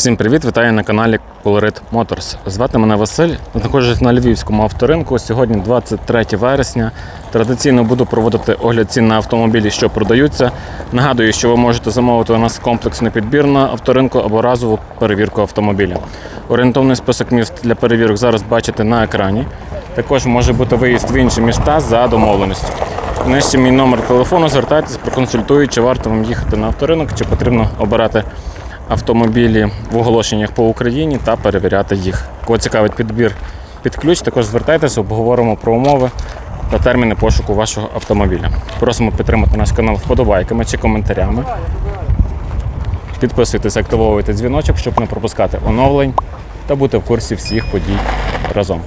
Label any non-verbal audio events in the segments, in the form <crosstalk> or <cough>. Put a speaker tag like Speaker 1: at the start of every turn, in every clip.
Speaker 1: Всім привіт! Вітаю на каналі Colorit Motors. Звати мене Василь. Знаходжусь на львівському авторинку. Сьогодні 23 вересня. Традиційно буду проводити огляд цін на автомобілі, що продаються. Нагадую, що ви можете замовити у нас комплексний підбір на авторинку або разову перевірку автомобіля. Орієнтовний список міст для перевірок зараз бачите на екрані. Також може бути виїзд в інші міста за домовленістю. Нижче мій номер телефону, звертайтесь, проконсультують, чи варто вам їхати на авторинок, чи потрібно обирати автомобілі в оголошеннях по Україні та перевіряти їх. Кого цікавить підбір під ключ, також звертайтеся, обговоримо про умови та терміни пошуку вашого автомобіля. Просимо підтримати наш канал вподобайками чи коментарями. Підписуйтесь, активовуйте дзвіночок, щоб не пропускати оновлень та бути в курсі всіх подій разом.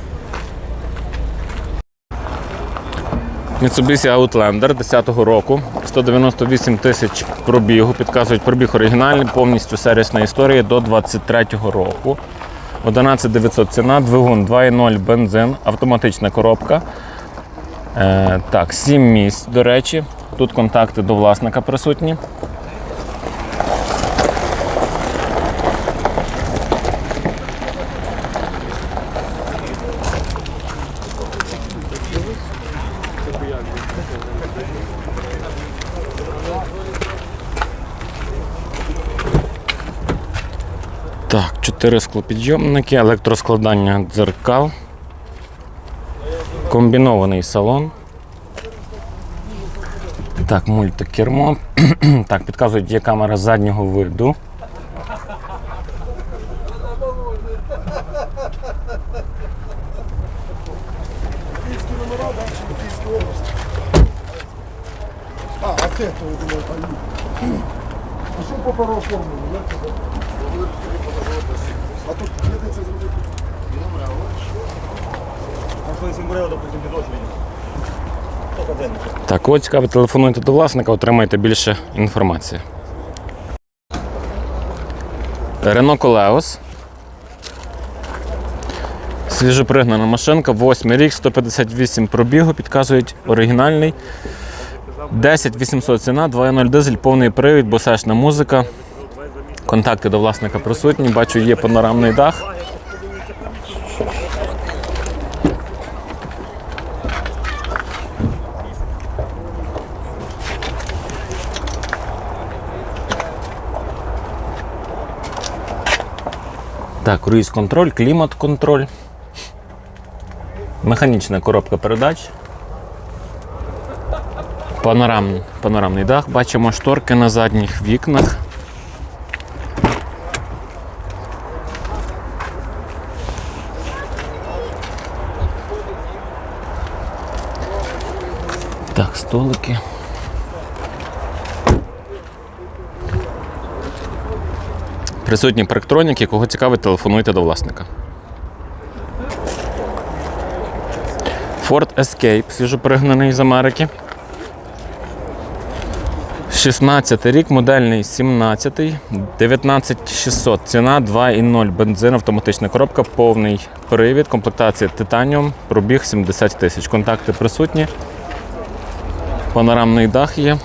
Speaker 1: Mitsubishi Outlander 10-го року, 198 тисяч пробігу. Підказують пробіг оригінальний, повністю сервісна історія до 23-го року. 11900 ціна, двигун 2.0 бензин, автоматична коробка. Е, так, 7 місць, до речі. Тут контакти до власника присутні. 4 склопідйомники, електроскладання дзеркал, комбінований салон. Так, мультикермо. <clears throat> так, підказують, є камера заднього виду.
Speaker 2: А
Speaker 3: что если говорил, допустим, без очереди?
Speaker 1: Так, кого цікаво, телефонуйте до власника, отримаєте більше інформації. Renault Koleos. Свіжопригнана машинка, 8 рік, 158 пробігу, підказують оригінальний. 10 800 ціна, 2.0 дизель, повний привід, босешна музика. Контакти до власника присутні. Бачу, є панорамний дах. Так, круїз контроль, клімат контроль. Механічна коробка передач. Панорам, панорамний дах. Бачимо шторки на задніх вікнах. Так, столики. Присутні парктроніки, кого цікавить, телефонуйте до власника. Ford Escape, свіжопригнаний з Америки. 16 рік, модельний 17, 19600. Ціна 2,0 бензин, автоматична коробка, повний привід, комплектація титаніум, пробіг 70 тисяч. Контакти присутні. Панорамний дах є.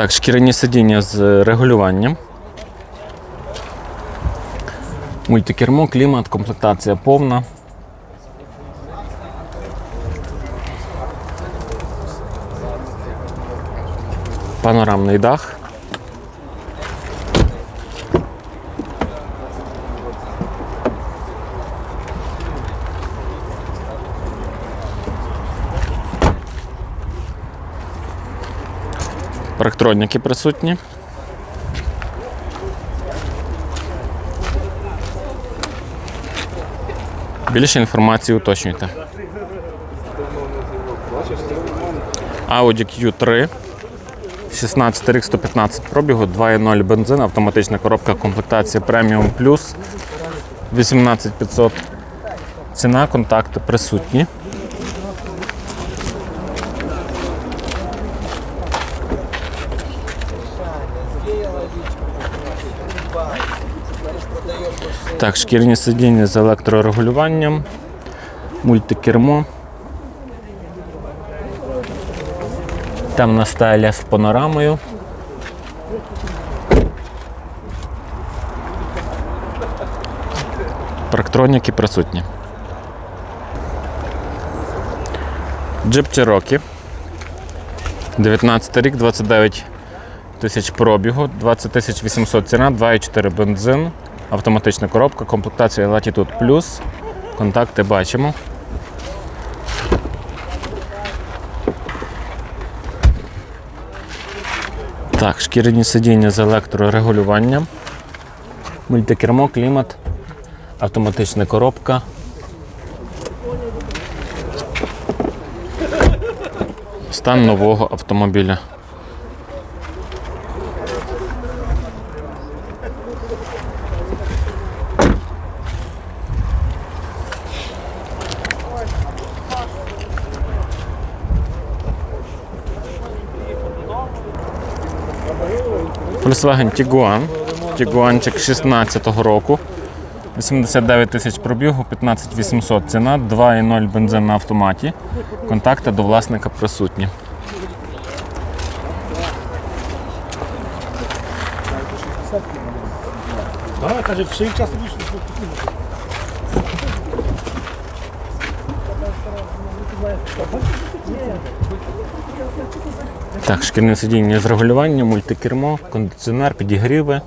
Speaker 1: Так, шкіряні сидіння з регулюванням. Мультикермо, клімат, комплектація повна. Панорамний дах. Парктроніки присутні. Більше інформації уточнюйте. Audi Q3. 16 рік 115 пробігу, 2.0 бензин, автоматична коробка, комплектація Premium Plus. 18500. Ціна, контакти присутні. Так, шкірні сидіння з електрорегулюванням, мультикермо. Темна стеля з панорамою. Парктроніки присутні. Джип Cherokee. 19 рік, 29 тисяч пробігу, 20 тисяч 800 ціна, 2,4 бензин, автоматична коробка, комплектація Latitude Plus. Контакти бачимо. Так, шкіряні сидіння з електрорегулюванням. Мультикермо, клімат, автоматична коробка. Стан нового автомобіля. Volkswagen Tiguan. Тігуанчик 16-го року. 89 тисяч пробігу, 15 800 ціна, 2,0 бензин на автоматі. Контакти до власника присутні.
Speaker 3: Каже, в шиї часто більше.
Speaker 1: Так, шкірне сидіння з регулюванням, мультикермо, кондиціонер, підігріви.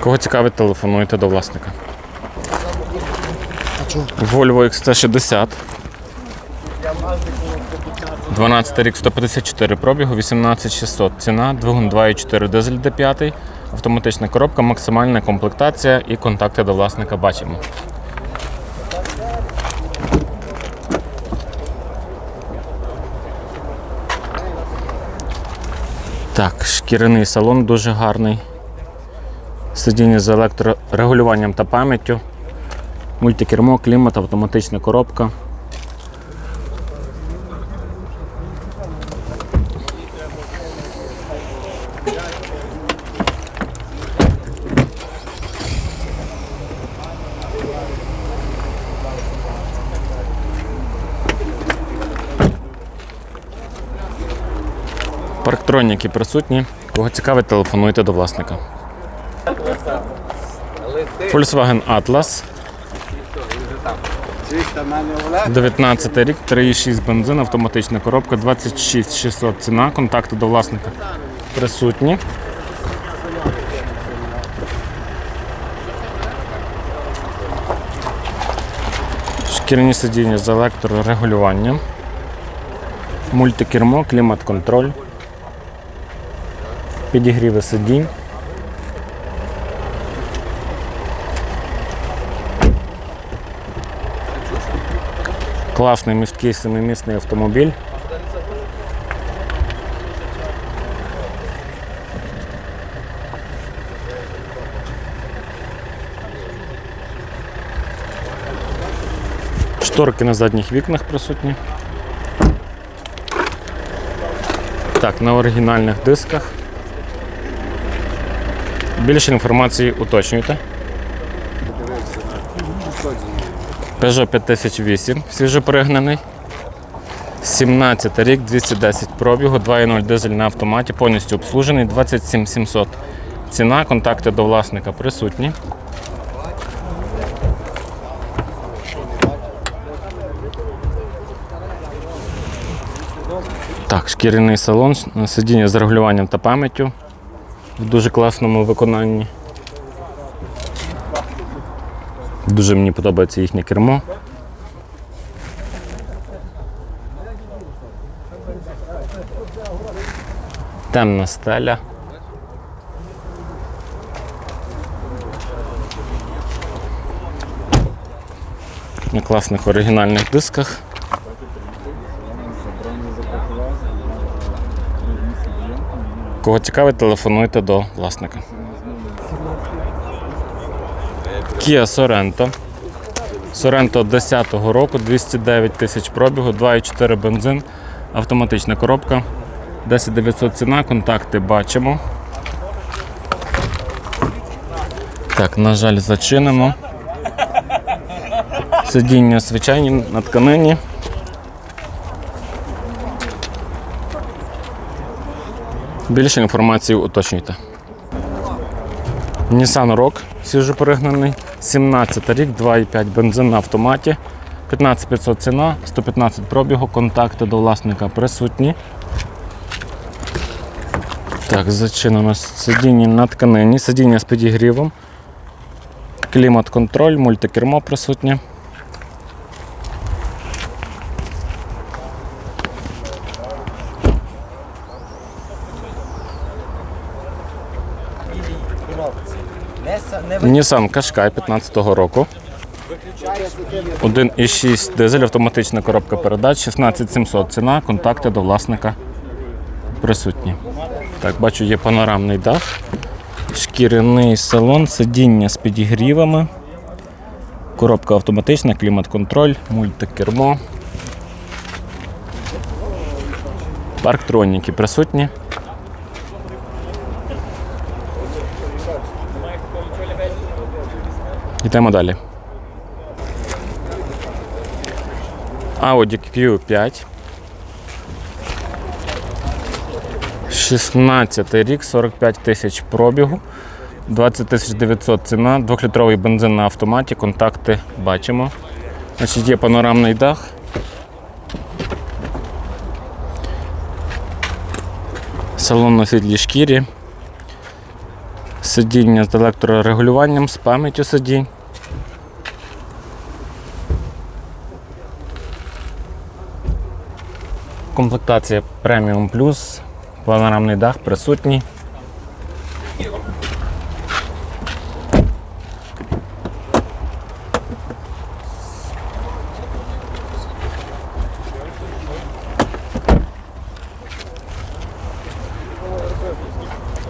Speaker 1: Кого цікавить, телефонуйте до власника. Volvo XC60. 12 рік 154 пробігу, 18600 ціна, двигун 2,4 дизель D5, автоматична коробка, максимальна комплектація і контакти до власника бачимо. Так, шкіряний салон дуже гарний. Сидіння з електрорегулюванням та пам'яттю. Мультикермо, клімат, автоматична коробка. Парктроніки присутні. Кого цікавить, телефонуйте до власника. Volkswagen Atlas. 19 рік, 3,6 бензин, автоматична коробка, 26 600 ціна, контакти до власника присутні. Шкіряні сидіння з електрорегулюванням. Мультикермо, клімат-контроль. Підігріви сидінь. Класний місткий семимісний автомобіль. Шторки на задніх вікнах присутні. Так, на оригінальних дисках. Більше інформації уточнюйте. Peugeot 5008, свіжопригнаний. 17 рік, 210 пробігу, 2.0 дизель на автоматі, повністю обслужений, 27 700 ціна, контакти до власника присутні. Так, шкіряний салон, сидіння з регулюванням та пам'яттю в дуже класному виконанні. Дуже мені подобається їхнє кермо. Темна стеля. На класних оригінальних дисках. Кого цікавить, телефонуйте до власника. Kia Sorento. Sorento 10-го року, 209 тисяч пробігу, 2,4 бензин, автоматична коробка, 10 900 ціна, контакти бачимо. Так, на жаль, зачинено. Сидіння звичайні на тканині. Більше інформації уточнюйте. Nissan Rogue свіжоперегнаний, 17 рік, 2,5 бензин на автоматі, 15500 ціна, 115 пробігу, контакти до власника присутні. Так, зачинено сидіння на тканині, сидіння з підігрівом, клімат-контроль, мультикермо присутнє. Nissan Qashqai 15-го року. 1,6 дизель, автоматична коробка передач, 16700 ціна, контакти до власника присутні. Так, бачу, є панорамний дах, шкіряний салон, сидіння з підігрівами, коробка автоматична, клімат-контроль, мультикермо. Парктроніки присутні. Йдемо далі. Audi Q5. 16 рік, 45 тисяч пробігу, 20 тисяч 900 ціна, 2-літровий бензин на автоматі, контакти бачимо. Значить, є панорамний дах. Салон на світлій шкірі. Сидіння з електрорегулюванням, з пам'яттю сидінь. Комплектація Premium Plus, панорамний дах присутній.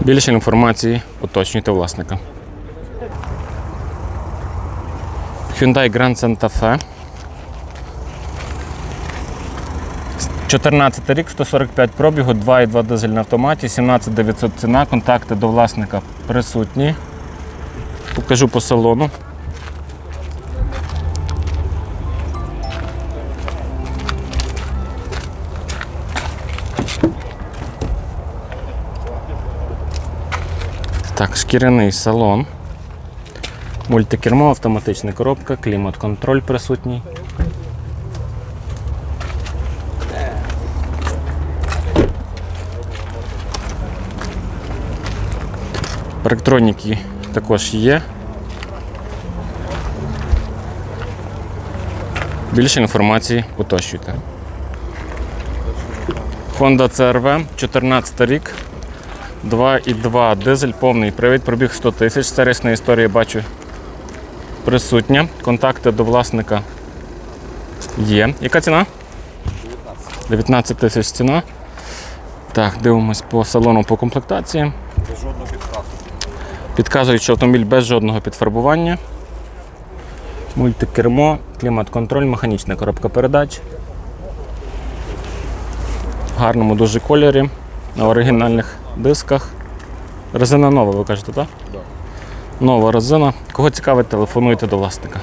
Speaker 1: Більше інформації уточнюйте власника. Hyundai Grand Santa Fe. 14 рік, 145 пробігу, 2,2 дизель на автоматі, 17 900 ціна, контакти до власника присутні. Покажу по салону. Так, шкіряний салон. Мультикермо, автоматична коробка, клімат-контроль присутній. Парктроніки також є. Більше інформації уточнюйте. Honda CRV, 14 рік, 2,2 дизель, повний привід, пробіг 100 тисяч. Сервісна історія бачу присутня. Контакти до власника є. Яка ціна? 19 тисяч ціна. Так, дивимось по салону по комплектації. Без жодного Підказують, що автомобіль без жодного підфарбування. Мультикермо, клімат-контроль, механічна коробка передач. В гарному дуже кольорі, на оригінальних дисках. Резина нова, ви кажете, так? Так. Нова резина. Кого цікавить, телефонуйте до власника.